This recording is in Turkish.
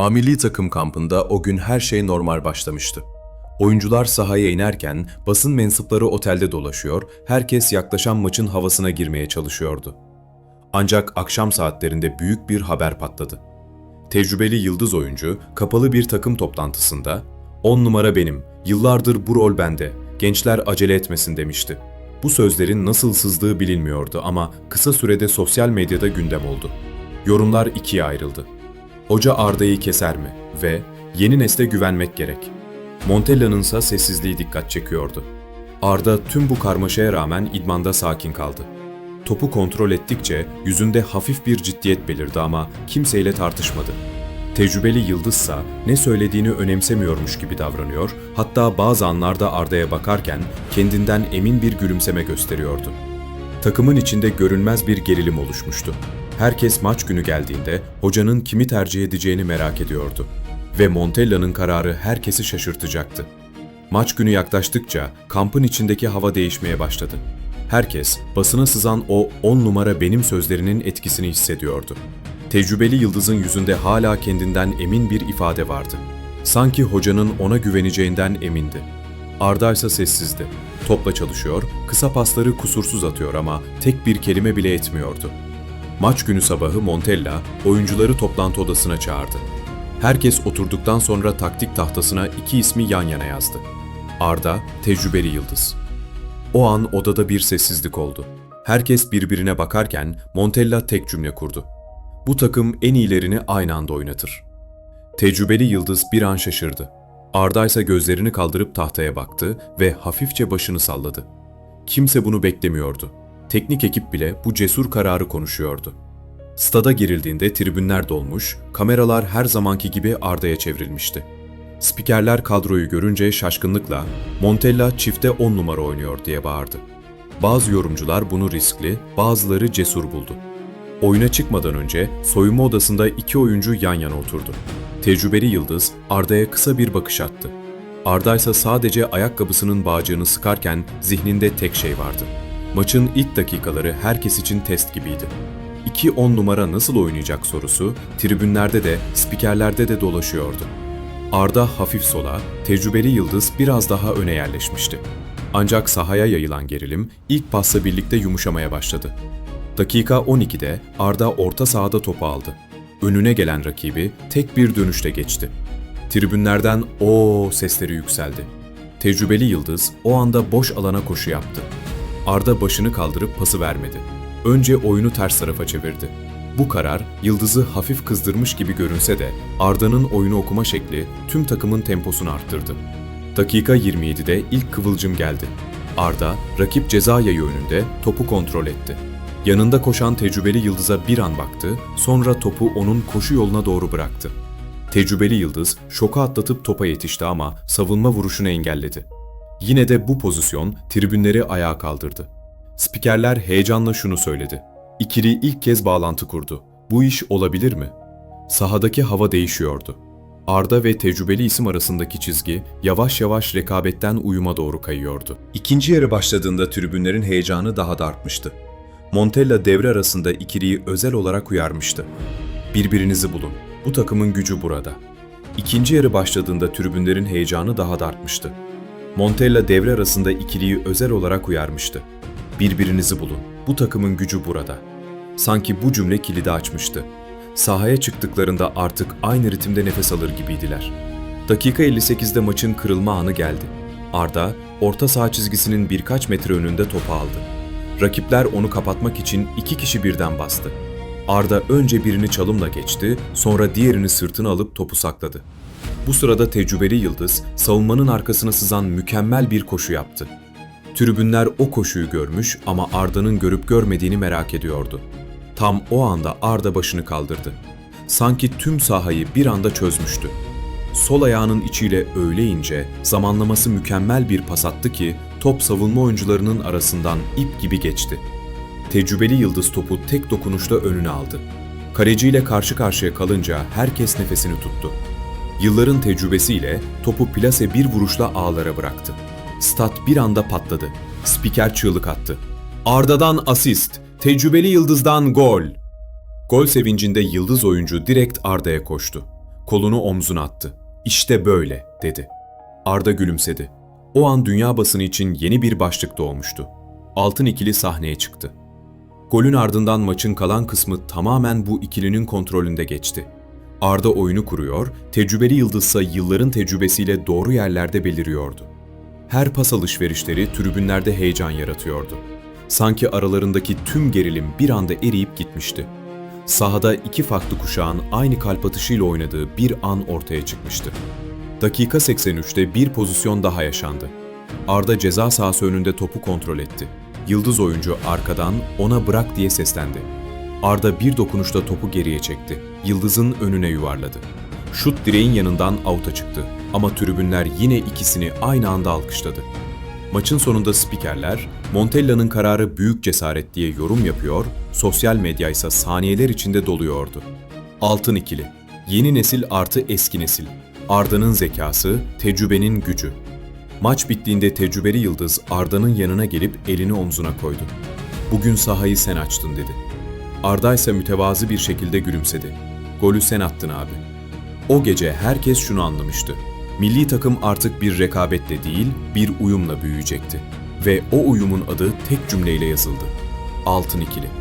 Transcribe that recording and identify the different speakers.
Speaker 1: A milli takım kampında o gün her şey normal başlamıştı. Oyuncular sahaya inerken basın mensupları otelde dolaşıyor, herkes yaklaşan maçın havasına girmeye çalışıyordu. Ancak akşam saatlerinde büyük bir haber patladı. Tecrübeli yıldız oyuncu kapalı bir takım toplantısında "10 numara benim, yıllardır bu rol bende, gençler acele etmesin." demişti. Bu sözlerin nasıl sızdığı bilinmiyordu ama kısa sürede sosyal medyada gündem oldu. Yorumlar ikiye ayrıldı. Hoca Arda'yı keser mi? Ve yeni nesle güvenmek gerek. Montella'nın ise sessizliği dikkat çekiyordu. Arda tüm bu karmaşaya rağmen idmanda sakin kaldı. Topu kontrol ettikçe yüzünde hafif bir ciddiyet belirdi ama kimseyle tartışmadı. Tecrübeli Yıldızsa ne söylediğini önemsemiyormuş gibi davranıyor, hatta bazı anlarda Arda'ya bakarken kendinden emin bir gülümseme gösteriyordu. Takımın içinde görünmez bir gerilim oluşmuştu. Herkes maç günü geldiğinde hocanın kimi tercih edeceğini merak ediyordu. Ve Montella'nın kararı herkesi şaşırtacaktı. Maç günü yaklaştıkça kampın içindeki hava değişmeye başladı. Herkes basına sızan o 10 numara benim sözlerinin etkisini hissediyordu. Tecrübeli Yıldız'ın yüzünde hala kendinden emin bir ifade vardı. Sanki hocanın ona güveneceğinden emindi. Arda ise sessizdi. Topla çalışıyor, kısa pasları kusursuz atıyor ama tek bir kelime bile etmiyordu. Maç günü sabahı Montella oyuncuları toplantı odasına çağırdı. Herkes oturduktan sonra taktik tahtasına iki ismi yan yana yazdı. Arda, tecrübeli yıldız. O an odada bir sessizlik oldu. Herkes birbirine bakarken Montella tek cümle kurdu. Bu takım en iyilerini aynı anda oynatır. Tecrübeli yıldız bir an şaşırdı. Arda ise gözlerini kaldırıp tahtaya baktı ve hafifçe başını salladı. Kimse bunu beklemiyordu. Teknik ekip bile bu cesur kararı konuşuyordu. Stada girildiğinde tribünler dolmuş, kameralar her zamanki gibi Arda'ya çevrilmişti. Spikerler kadroyu görünce şaşkınlıkla Montella çifte 10 numara oynuyor diye bağırdı. Bazı yorumcular bunu riskli, bazıları cesur buldu. Oyuna çıkmadan önce soyunma odasında iki oyuncu yan yana oturdu. Tecrübeli Yıldız Arda'ya kısa bir bakış attı. Arda ise sadece ayakkabısının bağcığını sıkarken zihninde tek şey vardı. Maçın ilk dakikaları herkes için test gibiydi. 2-10 numara nasıl oynayacak sorusu tribünlerde de spikerlerde de dolaşıyordu. Arda hafif sola, tecrübeli Yıldız biraz daha öne yerleşmişti. Ancak sahaya yayılan gerilim ilk pasla birlikte yumuşamaya başladı. Dakika 12'de Arda orta sahada topu aldı. Önüne gelen rakibi tek bir dönüşte geçti. Tribünlerden o sesleri yükseldi. Tecrübeli Yıldız o anda boş alana koşu yaptı. Arda başını kaldırıp pası vermedi. Önce oyunu ters tarafa çevirdi. Bu karar Yıldız'ı hafif kızdırmış gibi görünse de Arda'nın oyunu okuma şekli tüm takımın temposunu arttırdı. Dakika 27'de ilk kıvılcım geldi. Arda, rakip ceza yayı önünde topu kontrol etti. Yanında koşan tecrübeli Yıldız'a bir an baktı, sonra topu onun koşu yoluna doğru bıraktı. Tecrübeli Yıldız şoku atlatıp topa yetişti ama savunma vuruşunu engelledi. Yine de bu pozisyon tribünleri ayağa kaldırdı. Spikerler heyecanla şunu söyledi. İkili ilk kez bağlantı kurdu. Bu iş olabilir mi? Sahadaki hava değişiyordu. Arda ve tecrübeli isim arasındaki çizgi yavaş yavaş rekabetten uyuma doğru kayıyordu. İkinci yarı başladığında tribünlerin heyecanı daha da artmıştı. Montella devre arasında ikiliyi özel olarak uyarmıştı. Birbirinizi bulun. Bu takımın gücü burada. İkinci yarı başladığında tribünlerin heyecanı daha da artmıştı. Montella devre arasında ikiliyi özel olarak uyarmıştı. Birbirinizi bulun. Bu takımın gücü burada. Sanki bu cümle kilidi açmıştı. Sahaya çıktıklarında artık aynı ritimde nefes alır gibiydiler. Dakika 58'de maçın kırılma anı geldi. Arda, orta saha çizgisinin birkaç metre önünde topu aldı. Rakipler onu kapatmak için iki kişi birden bastı. Arda önce birini çalımla geçti, sonra diğerini sırtına alıp topu sakladı. Bu sırada tecrübeli Yıldız, savunmanın arkasına sızan mükemmel bir koşu yaptı. Tribünler o koşuyu görmüş ama Arda'nın görüp görmediğini merak ediyordu. Tam o anda Arda başını kaldırdı. Sanki tüm sahayı bir anda çözmüştü. Sol ayağının içiyle öyle ince, zamanlaması mükemmel bir pas attı ki top savunma oyuncularının arasından ip gibi geçti. Tecrübeli Yıldız topu tek dokunuşta önüne aldı. Kaleciyle karşı karşıya kalınca herkes nefesini tuttu. Yılların tecrübesiyle topu plase bir vuruşla ağlara bıraktı. Stat bir anda patladı. Spiker çığlık attı. Arda'dan asist, tecrübeli Yıldız'dan gol. Gol sevincinde Yıldız oyuncu direkt Arda'ya koştu. Kolunu omzuna attı. İşte böyle, dedi. Arda gülümsedi. O an dünya basını için yeni bir başlık doğmuştu. Altın ikili sahneye çıktı. Golün ardından maçın kalan kısmı tamamen bu ikilinin kontrolünde geçti. Arda oyunu kuruyor, tecrübeli yıldızsa yılların tecrübesiyle doğru yerlerde beliriyordu. Her pas alışverişleri tribünlerde heyecan yaratıyordu. Sanki aralarındaki tüm gerilim bir anda eriyip gitmişti. Sahada iki farklı kuşağın aynı kalp atışıyla oynadığı bir an ortaya çıkmıştı. Dakika 83'te bir pozisyon daha yaşandı. Arda ceza sahası önünde topu kontrol etti. Yıldız oyuncu arkadan ona bırak diye seslendi. Arda bir dokunuşta topu geriye çekti. Yıldız'ın önüne yuvarladı. Şut direğin yanından avuta çıktı ama tribünler yine ikisini aynı anda alkışladı. Maçın sonunda spikerler, Montella'nın kararı büyük cesaret diye yorum yapıyor, sosyal medya ise saniyeler içinde doluyordu. Altın ikili, yeni nesil artı eski nesil, Arda'nın zekası, tecrübenin gücü. Maç bittiğinde tecrübeli yıldız Arda'nın yanına gelip elini omzuna koydu. Bugün sahayı sen açtın dedi. Arda ise mütevazı bir şekilde gülümsedi. Golü sen attın abi. O gece herkes şunu anlamıştı. Milli takım artık bir rekabetle değil, bir uyumla büyüyecekti. Ve o uyumun adı tek cümleyle yazıldı. Altın ikili.